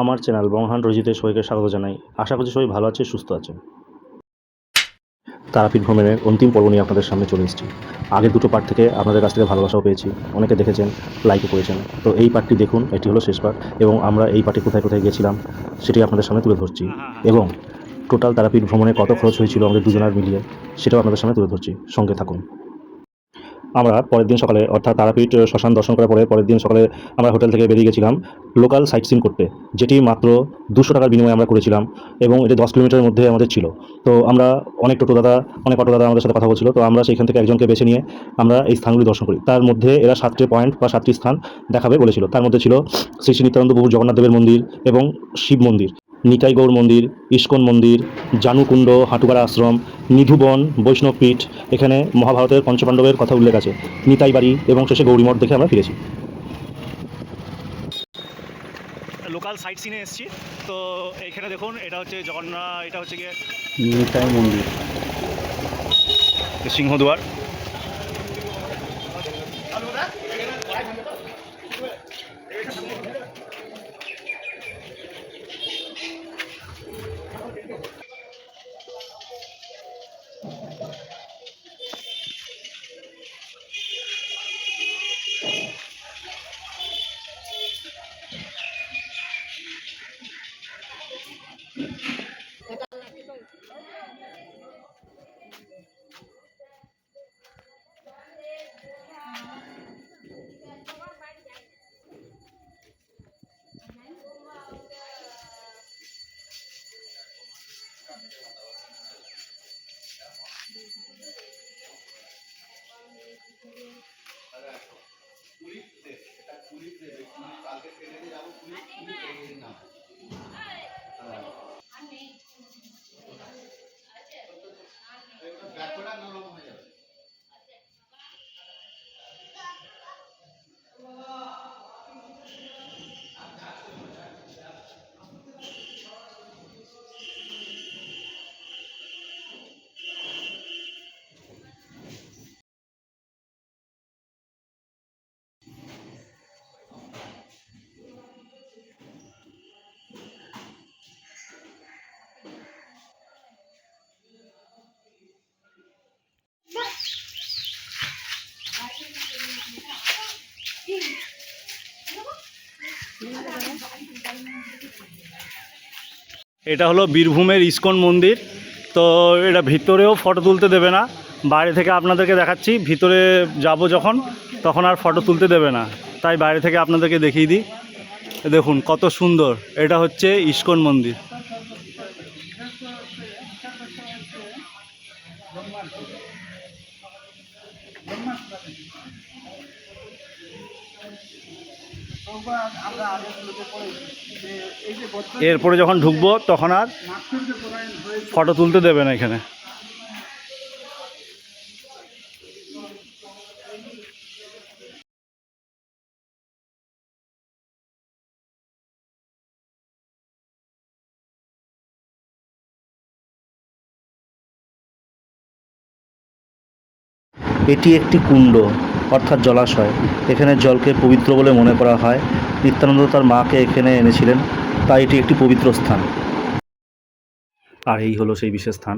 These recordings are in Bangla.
আমার চ্যানেল বংহান রজিতে সবাইকে স্বাগত জানাই। আশা করছি সবাই ভালো আছে সুস্থ আছে তারাপীঠ ভ্রমণের অন্তিম পর্ব নিয়ে আপনাদের সামনে চলে এসেছি। আগের দুটো পার্ট থেকে আপনাদের কাছ থেকে ভালোবাসাও পেয়েছি। অনেকে দেখেছেন লাইকও করেছেন। তো এই পার্টটি দেখুন, এটি হলো শেষ পার্ট এবং আমরা এই পার্টি কোথায় কোথায় গেছিলাম সেটি আপনাদের সামনে তুলে ধরছি। এবং টোটাল তারাপীঠ ভ্রমণে কত খরচ হয়েছিল আমাদের দুজনের মিলিয়ে, সেটাও আপনাদের সামনে তুলে ধরছি। সঙ্গে থাকুন। আমরা পরের দিন সকালে, অর্থাৎ তারাপীঠ, শ্মশান দর্শন করার পরে পরের দিন সকালে আমরা হোটেল থেকে বেরিয়ে গেছিলাম লোকাল সাইট সিন করতে, যেটি মাত্র দুশো টাকার বিনিময়ে আমরা করেছিলাম এবং এটি দশ কিলোমিটারের মধ্যে আমাদের ছিল। তো আমরা অনেক টোটো দাদা, অনেক অটো দাদা আমাদের সাথে কথা বলছিল, তো আমরা সেইখান থেকে একজনকে বেছে নিয়ে আমরা এই স্থানগুলি দর্শন করি। তার মধ্যে এরা সাতটি পয়েন্ট বা সাতটি স্থান দেখাবে বলেছিল। তার মধ্যে ছিল শ্রী শ্রী নিত্যানন্দ প্রভু জগন্নাথ দেবের মন্দির এবং শিব মন্দির। নিতাই গৌর মন্দির ইস্কন মন্দির জানুকুণ্ড হাটুপাড়া আশ্রম নিধুবন বৈষ্ণবপীঠ এখানে মহাভারতের পঞ্চপাণ্ডবের কথা উল্লেখ আছে। নিতাই বাড়ি এবং শেষে গৌরীমঠ দেখে আমরা ফিরেছি। লোকাল সাইট সিনে এসেছি। তো এইখানে দেখুন এটা হচ্ছে জগন্নাথ এটা হচ্ছে গিয়ে নিতাই মন্দির। সিংহদুয়ার। পুলিশ দেবে কালকে ট্রেনে যাব পুলিশ পুলিশ না। এটা হলো বীরভূমের ইস্কন মন্দির। তো এটা ভিতরেও ফটো তুলতে দেবে না। বাইরে থেকে আপনাদেরকে দেখাচ্ছি। ভিতরে যাব যখন, তখন আর ফটো তুলতে দেবে না। তাই বাইরে থেকে আপনাদেরকে দেখিয়ে দিই। দেখুন কত সুন্দর। এটা হচ্ছে ইস্কন মন্দির। এরপরে যখন ঢুকবো তখন আর ফটো তুলতে দেবে না এখানে। এটি একটি কুণ্ড। অর্থাৎ জলাশয়। এখানে জলকে পবিত্র বলে মনে করা হয়। নিত্যানন্দ তার মাকে এখানে এনেছিলেন। তাই এটি একটি পবিত্র স্থান। আর এই হলো সেই বিশেষ স্থান,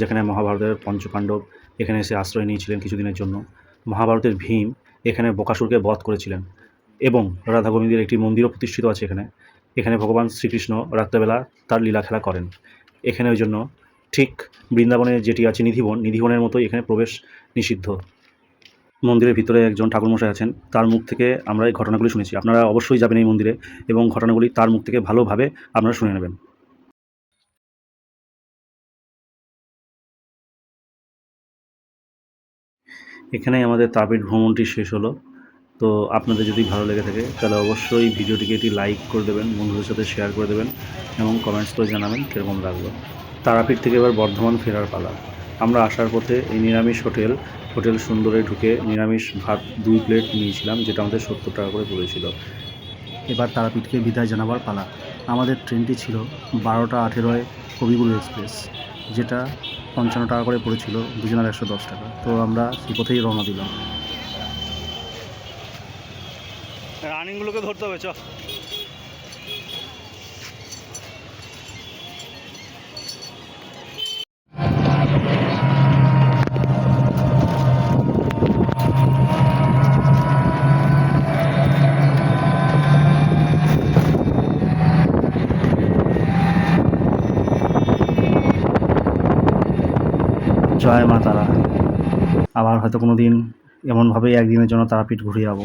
যেখানে মহাভারতের পঞ্চপাণ্ডব এখানে এসে আশ্রয় নিয়েছিলেন কিছুদিনের জন্য। মহাভারতের ভীম এখানে বকাসুরকে বধ করেছিলেন এবং রাধা গোবিন্দের একটি মন্দিরও প্রতিষ্ঠিত আছে এখানে। এখানে ভগবান শ্রীকৃষ্ণ রাত্রেবেলা তার লীলা খেলা করেন। এখানে ওই জন্য ঠিক বৃন্দাবনে যেটি আছে নিধিবন, নিধিবনের মতো এখানে প্রবেশ নিষিদ্ধ। মন্দিরের ভিতরে একজন ঠাকুরমশাই আছেন, তার মুখ থেকে আমরা এই ঘটনাগুলি শুনেছি। আপনারা অবশ্যই যাবেন এই মন্দিরে এবং ঘটনাগুলি তার মুখ থেকে ভালোভাবে আপনারা শুনে নেবেন। এখানে আমাদের তাপিট ভ্রমণটি শেষ হলো। তো আপনাদের যদি ভালো লেগে থাকে, তাহলে অবশ্যই ভিডিওটিকে একটি লাইক করে দেবেন, বন্ধুদের সাথে শেয়ার করে দেবেন এবং কমেন্টস করে জানাবেন কীরকম লাগল। তারাপীঠ থেকে এবার বর্ধমান ফেরার পালা। আমরা আসার পথে এই নিরামিষ হোটেল হোটেল সুন্দরে ঢুকে নিরামিষ ভাত দুই প্লেট নিয়েছিলাম, যেটা আমাদের সত্তর টাকা করে পড়েছিল। এবার তারাপীঠকে বিদায় জানাবার পালা। আমাদের ট্রেনটি ছিল বারোটা আঠেরোয় কবিগুরু এক্সপ্রেস, যেটা পঞ্চান্ন টাকা করে পড়েছিল, দুজনের একশো দশ টাকা। তো আমরা সেই পথেই রওনা দিলাম। রানিংগুলোকে ধরতে হবে চ জয় মা তারা। আবার হয়তো কোনো দিন এমনভাবেই একদিনের জন্য তারাপীঠ ঘুরে যাব